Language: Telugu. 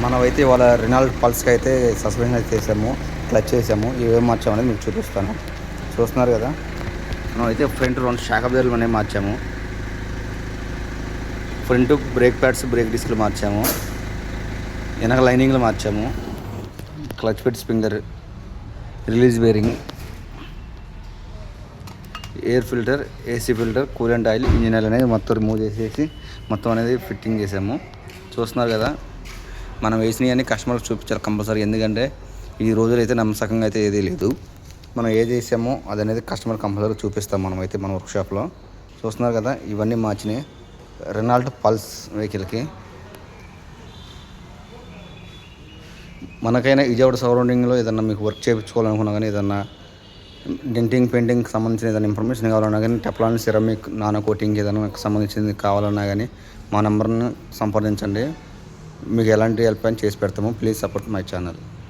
మనమైతే ఇవాళ రినాల్డ్ పల్స్కి అయితే సస్పెన్షన్ అయితే చేసాము క్లచ్ చేసాము. ఇవేం మార్చాము అనేది మీకు చూపిస్తాను. చూస్తున్నారు కదా? మనం అయితే ఫ్రంట్ రెండు శాఖ అబ్జర్లు అనేవి మార్చాము ఫ్రంట్ బ్రేక్ ప్యాడ్స్ బ్రేక్ డిస్క్లు మార్చాము. వెనక లైనింగ్లు మార్చాము. క్లచ్ పెట్ Springer release bearing air filter AC filter coolant oil engine oil అనేది మొత్తం రిమూవ్ చేసేసి మొత్తం అనేది ఫిట్టింగ్ చేసాము. చూస్తున్నారు కదా? మనం వేసినవి కస్టమర్కి చూపించాలి కంపల్సరీ. ఎందుకంటే ఈ రోజులు అయితే నమ్మసకంగా అయితే ఏదీ లేదు. మనం ఏది చేసామో అది అనేది కస్టమర్ కంపల్సరీ చూపిస్తాం మనం అయితే మన వర్క్షాప్లో చూస్తున్నారు కదా ఇవన్నీ మార్చినాయి రెనాల్ట్ పల్స్ వెహికల్కి. మనకైనా విజయవాడ సరౌండింగ్లో ఏదన్నా మీకు వర్క్ చేయించుకోవాలనుకున్నా కానీ ఏదన్నా డెంటింగ్ పెయింటింగ్ సంబంధించిన ఏదైనా ఇన్ఫర్మేషన్ కావాలన్నా కానీ టెప్లాన్ సిరమిక్ నానో కోటింగ్ ఏదైనా సంబంధించింది కావాలన్నా కానీ మా నెంబర్ని సంప్రదించండి. మీకు ఎలాంటి హెల్ప్ అని చేసి పెడతాము. Please support my channel